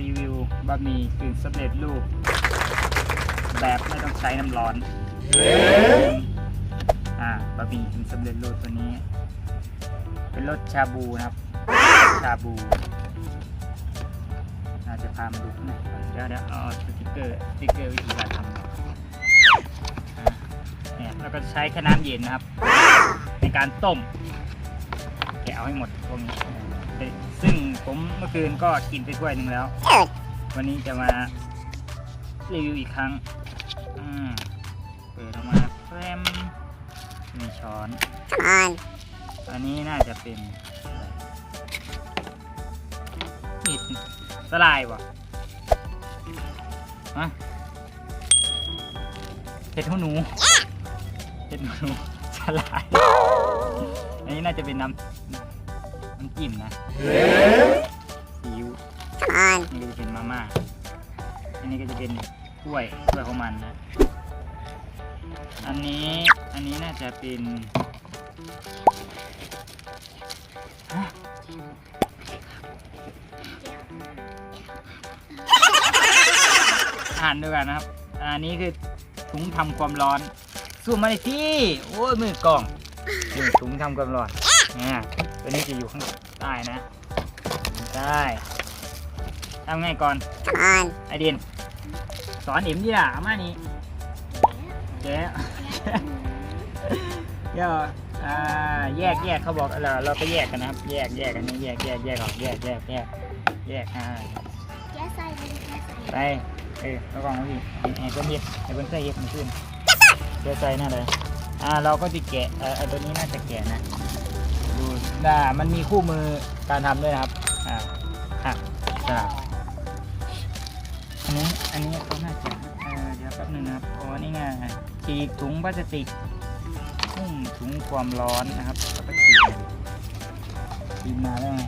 รีวิวบะหมี่กึ่งสำเร็จรูป แบบไม่ต้องใช้น้ำร้อนอ่าบะหมี่กึ่งสำเร็จรูปตัวนี้ เป็นรสชาบูนะครับ ชาบูน่าจะพามาดูนก่อนเดี๋ยวเดี๋ยวเอาสติ๊กเกอร์สติ๊กเกอร์วิธีการทำเนี่ยแล้วก็ใช้แค่น้ำเย็นนะครับ ในการต้ม แกะเอาให้หมดพวกนี้ ผมเมื่อคืนก็กินไปถ้วยหนึ่งแล้ว วันนี้จะมารีวิวอีกครั้งอืมเปิดออกมาแฟมมีช้อน อันนี้น่าจะเป็นอะไรนี่สลายวะฮะเห็ดหูหนูเห็ดหูหนูสลาย อันนี้น่าจะเป็นน้ำ น้ำจิ้มนะซีอิ๊วนี่ก็จะเป็นมาม่า อันนี้ก็จะเป็นถ้วยถ้วยของมันนะ อันนี้ อันนี้น่าจะเป็นฮะอ่านด้วยกันนะครับ อันนี้คือถุงทำความร้อนสู้มาเลยที่ โอ้ยมือกล้องนี่ถุงทำความร้อนเนี่ย ตัวนี้จะอยู่ข้างใต้นะใต้ทำไงก่อนไอเดียนสอนเอ็มดิล่ะเอามานี่แกะเดี๋ยวอ่าแยกแยกเขาบอกเราเราก็แยกกันนะครับ แยกแยกอันนี้แยกแยกแยกออกแยกแยกแยกแยกอ่าไปเออแล้วกล่องพี่ไอ้เพื่อนเฮ็ดไอ้เพื่อนเคยเฮ็ดมันขึ้นเดี๋ยวใส่หน้าเลยอ่าเราก็จะแกะเออไอ้ตัวนี้น่าจะแกะนะ ดูน่ามันมีคู่มือการทำด้วยนะครับ อ่าอะสลับอันนี้ อันนี้เขาน่าจะเออเดี๋ยวแป๊บหนึงนะครับอ๋อนี่ไงฉีกถุงพลาสติกหุ้มถุงความร้อนนะครับแล้วก็ฉีกฉีกมาแล้วไง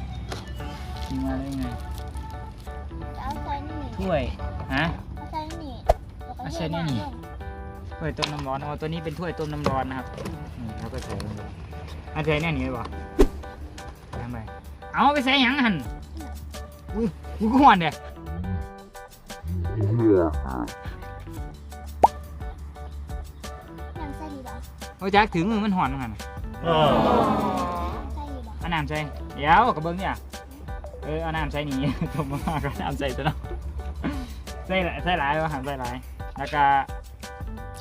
ฉีกมาแล้วไงถ้วยฮะถ้วยต้มน้ำร้อนอ๋อตัวนี้เป็นถ้วยต้มน้ำร้อนนะครับนี่เขาก็ใส่ลงไปอันใส่แน่นี่เลยบ่ทำไป เอาไปใส่หยังหันอุ้ยกูก็หวนเด้โอ้จักถึงมือมันหอนมันเอาน้ำใส่เดี๋ยวกับเบิ้งเนี่ยเออเอาน้ำใส่นี่ต้มมากก็น้ำใส่ตัวเนาะใส่หลายใส่หลายวะหันใส่หลายแล้วก็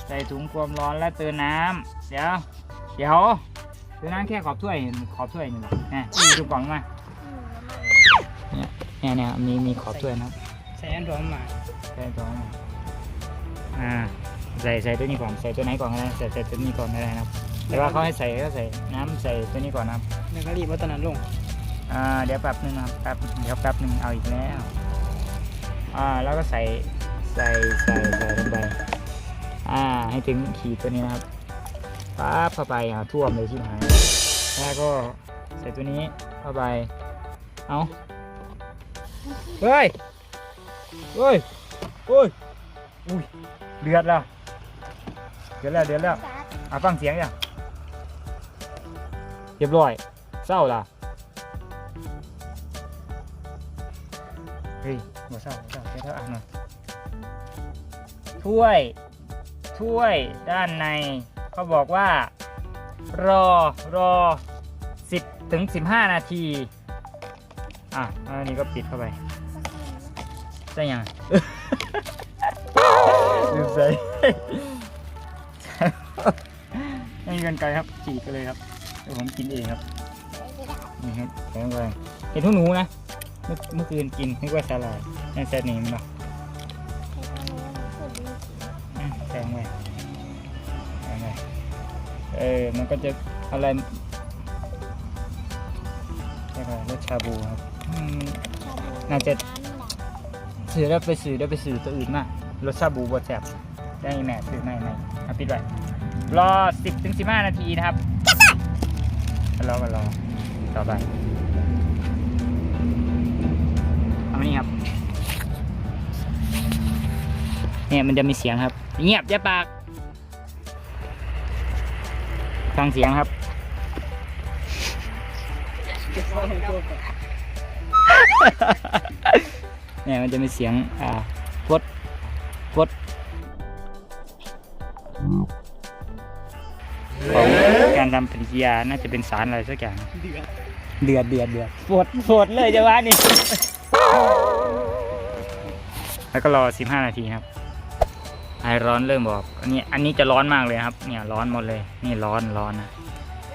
ใส่ถุงความร้อนและเติมน้ำเดี๋ยวเดี๋ยวเติมน้ำแค่ขอบถ้วยขอบถ้วยนี่แหละนี่นี่ดูกล่องมา เนี่ยเนี่ยเนี่ยมีมีขอบถ้วยนะครับใส่อันร้อนมาใส่ตัวมาอ่าใส่ใส่ตัวนี้ก่อนใส่ตัวไหนก่อนก็ได้ใส่ใส่ตัวนี้ก่อนก็ได้นะครับแต่ว่าเขาให้ใส่ก็ใส่น้ำใส่ตัวนี้ก่อนนะครับแล้วก็รีบเอาตอนนั้นลงอ่าเดี๋ยวแป๊บนึงนะครับแป๊บเดี๋ยวแป๊บนึงเอาอีกแล้วอ่าแล้วก็ใส่ใส่ใส่ใส่ลงไปอ่าให้ถึงขีดตัวนี้นะครับปั๊บเข้าไปอ่าท่วมเลยที่หายแล้วก็ใส่ตัวนี้เข้าไปเอา เฮ้ย เฮ้ยเฮ้ยอุ้ยเดือดแล้ว เดือดแล้ว เดือดแล้ว อ่าฟังเสียงยังเรียบร้อย เศร้าล่ะ เฮ้ยหัวเศร้าเศร้าแค่เท่าอ่านหน่อยถ้วย ถ้วยด้านในเขาบอกว่า รอ รอ10ถึง15นาที อะอันนี้ก็ปิดเข้าไป ใส่ยังลืมใส่ไม่มีกันไกลครับฉีกกันเลยครับเดี๋ยวผมกินเองครับนี่ครับใส่ลงไปเห็นทุกหนูนะเมื่อเมื่อคืนกินนึกว่าสาหร่ายนั่นแซ่บนี่มันเนาะอืมแซงไว้แซงไว้เออมันก็จะอะไรใช่ครับรสชาบูครับอืมน่าจะ ซื้อแล้วไปซื้อแล้วไปซื้อตัวอื่นมากรสชาบูบดแซ่บได้แม่ซื้อไม่ไม่เอาปิดไว้รอ10ถึง15นาทีนะครับรอกันรอต่อไปเอามานี่ครับเนี่ยมันจะมีเสียงครับ เงียบอย่าปากฟังเสียงครับ เเนี่ยมันจะมีเสียงอ่าพดพดของการทำปฏิกิริยาน่าจะเป็นสารอะไรสักอย่างเดือดเดือดเดือดปวดปวดเลยจะว่านี่แล้วก็รอ 15 นาทีครับไอร้อนเริ่มบอกอันนี้อันนี้จะร้อนมากเลยครับ เนี่ยร้อนหมดเลย นี่ร้อนร้อนนะ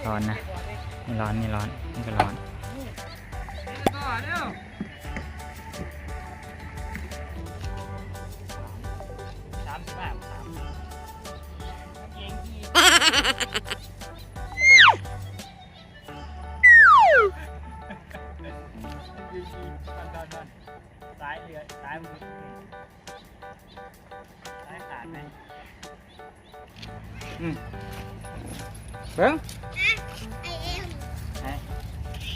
ร้อนนะนี่ร้อนนี่ร้อนนี่ก็ร้อน ไหมอืมเบิ้งไอเอ็มไหน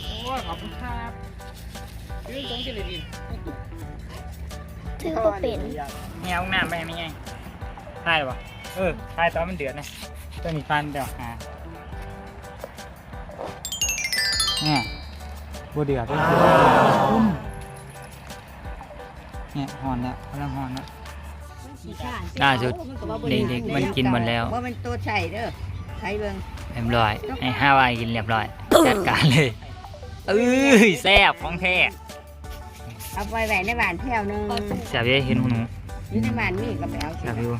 โอ้ยขอบคุณครับยืนตรงที่เลยดิถือก็เป็นนี่เอาหน้าไปไม่ไงใช่หรอวะเออใช่ตอนมันเดือดนะตัวนี้ฟันเดี๋ยวหาเนี่ยบัวเดือดด้วยเนี่ยหอนแล้วกำลังหอนแล้ว ล่าสุดเด็กๆมันกินหมดแล้วว่ามันตัวใส่เด้อใช้เบิ่งเรียบร้อยให้ห้าวายกินเรียบร้อยจัดการเลยเอ้ยแซ่บของแท้เอาไปไว้ในบ้านแถวหนึงแซ่บเยอะเห็นหูหนูอยู่ในบ้านมีก็ไปเอาแซ่บอยู่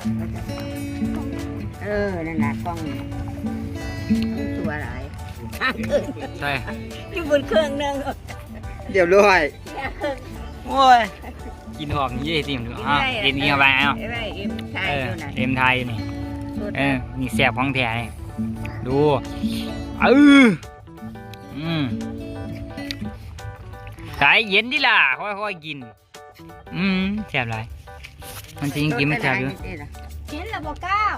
เออนั่นน่ะกล้องตัวอะไรใช่อยู่บนเครื่องหนึงเรียบร้อยโอ้ย กินหอกนี่ยี่สิมดูอะกินกินเข้าไปเอ้าไอ้ไว้เอ็มใช่เอออยู่น่ะเอ็มไทยนี่สุดเออนี่แซ่บของแท้นี่ดูเอออืมสายเย็นดิล่ะค่อยๆกิน อืมแซ่บหลายมันจริงกินไม่แซ่บอยู่สุดอะไรนี่ล่ะเห็นแล้วบอกก้าว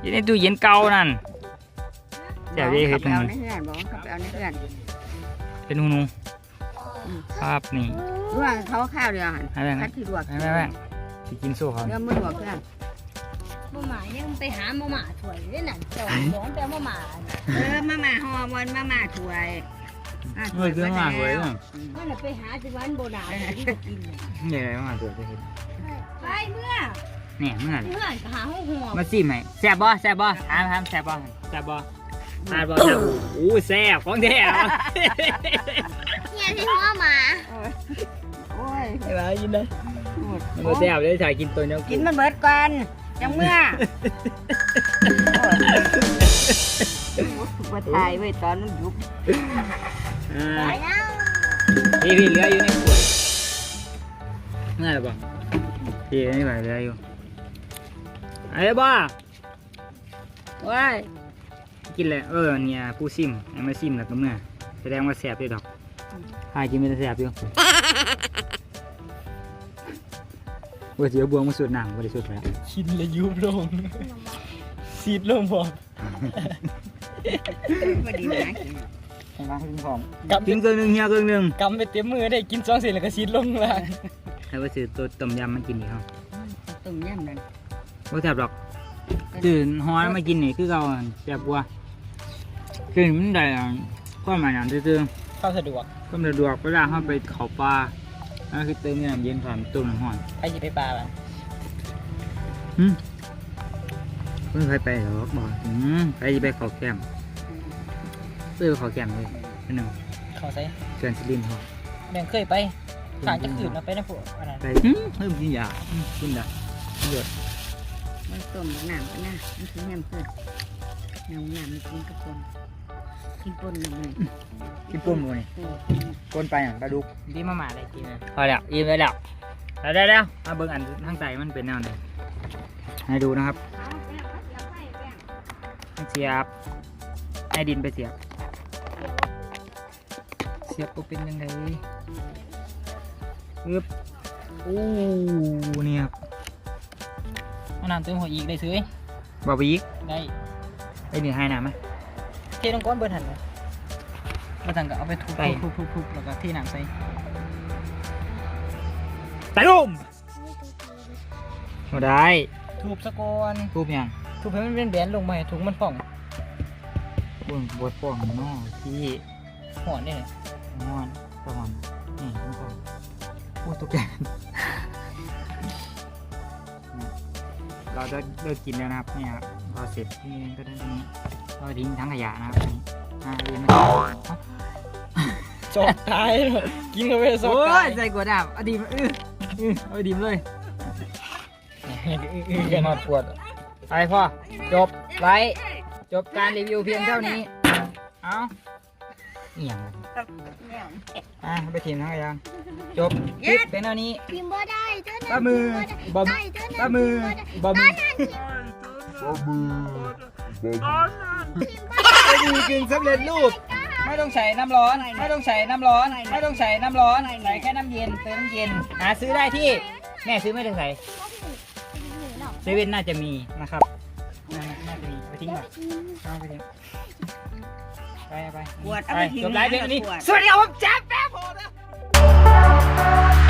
อยู่ในตู้เย็นเก่านั่นแซ่บเยอะเขาเฮ็ดไปหเอานูในเฮือนบอกเขาไปเอาในเฮือนเป็นหูหนูครับนี่ ลวกเขาข้าวเดียวหันให้แม่งคัดที่ลวกไม่ไม่ไม่ที่กินสู้เขาเดี๋ยวมือลวกเครื่องมาหมายังไปหามาหมาถวยด้วยนั่นเจ้าร้อนแต่มาหมาเออมาม่าฮอร์โมนมาม่าถ้วยอะเฮ้ยเครื่องมากเลยน่ะมันน่ะไปหาที่วันโบราณที่กินนี่อะไรมาตัวจะเห็นไปเมื่อเนี่ยเมื่อไหร่เมื่อก็หาห้องหัวมาซิมไหมแซ่บบ่แซ่บบ่ถามถามแซ่บบ่แซ่บบ่ทานบ่แซ่บโอ้แซ่บของแท้ เนี่ยที่หัวหมาโอ้ย ไอ้บ้ากินเลยมันบ่แซ่บเลยถ่ายกินตัวเนี้ยกินมันเบิดก่อนจังเมื่อว่าถ่ายไว้ตอนมันยุบอ่าไปแล้วพี่พี่เหลืออยู่ในขวดเมื่อไหร่บ่พี่นี่ไปเหลืออยู่ไอ้บ้าว้ายกินเลยเออเนี่ยผู้ซิมไอ้มาซิมแล้วก็เมื่อแสดงว่าแซ่บด้วยดอกถ่ายกินไม่ได้แซ่บอยู่ ว่าสิเอาบวงมาสูดหนังบ่ได้สูดแล้วชินเลยยุบลงซีดลงบอกพอดีนะกินให้มาให้กินพร้อมกำกินครึ่งหนึงเฮียครึ่งหนึงกำไปเต็มมือได้กินสองเสร็จแล้วก็ซีดลงล่างให้ว่าซื้อตัวต้มยำมากินอีกครับต้มยำนั่นบ่แซ่บหรอกตื่นฮ้อนมากินนี่คือเก่าอะแซ่บกว่าคือมันได้อะความหมายนั้นซื่อเข้าสะดวกๆความสะดวกเวลาเฮาไปเขาป่า นั่นคือเติมน้ำเย็นผ่านต้มน้ำร้อนใครจะไปปลาบ้างหึเพิ่นเคยไปหรอกบ่อืมไปสิไปเขาแคมป์ซื้อเขาแคมป์เลยอันหนึงเข้าใส่เกินสิรินทร์เขาแม่งเคยไปผ่านจะขืนมาไปนะพวกอันนั้นไปหึเฮ้ยมันกินยาหึกินได้เลือดมันต้มน้ำกันนะมันคือแฮมเพื่อนน้ำน้ำมันกินกระปน กินปนหนึ่งเลยกินปุ้มบ่นี่ปนไปหยังปลาดุกดีมาหมาอะไรกินนะพอแล้วอิ่มแล้วแล้วแล้วได้แล้วมาเบิ่งอันข้างใต้มันเป็นแนวไหนให้ดูนะครับเสียบให้ดินไปเสียบ เสียบตัวเป็นยังไงปึ๊บโอ้เนี่ยครับเอาน้ำเติมหัวอีกได้ซื้อบ่าวไปอีกได้ไอ้นี่ให้น้ำไหมเทลงก้อนเบิร์ทันเลยเบิร์ทันก็เอาไปทุบไปทุบทุบทุบแล้วก็เทน้ำใส่ตะลุ่มบ่ได้ทุบสะกอนรูปยังทุบให้มันเป็นแบนลงมาให้ถุงมันป่องบนบดฟองนอกที่หอนเนี่ยนอนสะหอนนี่มันฟองโอ้ตกใจเราจะเลิกกินแล้วนะครับเนี่ยครับพอเสร็จนี่ก็ได้ตรงนี้ ก็ทิ้งทั้งขยะนะครับอันนี้อ่าเรียนไม่ได้จอดตายเลยกินเข้าไปซอกโอ้ตายยใส่กวดดาบเอาดีมอื้ออื้อเอาดีมเลยอื้อๆกันมาปวดไปพ่อจบไลฟ์จบการรีวิวเพียงเท่านี้เอาเอียงเลยอะไปทีมทั้งขยังจบคลิปเป็นเท่านี้พิมพ์บ่ได้เจ้าป้ามือบ่ได้เจ้าป้ามือบ่มือ ไม่มีกึ่งสำเร็จรูป ไม่ต้องใส่น้ำร้อน ไม่ต้องใส่น้ำร้อน ไม่ต้องใส่น้ำร้อนใส่แค่น้ำเย็นเติมน้ำเย็น หาซื้อได้ที่ แม่ซื้อไม่ถึงใส่เซเว่นน่าจะมีนะครับน่าน่าจะมีไปทิ้งก่อนเอาไปทิ้งไปเอาไปขวดเอาไปไปทิ้งจบไลฟ์เพียงเท่านี้ขวดสวัสดีครับผมแจ๊บแป๊บผมนะ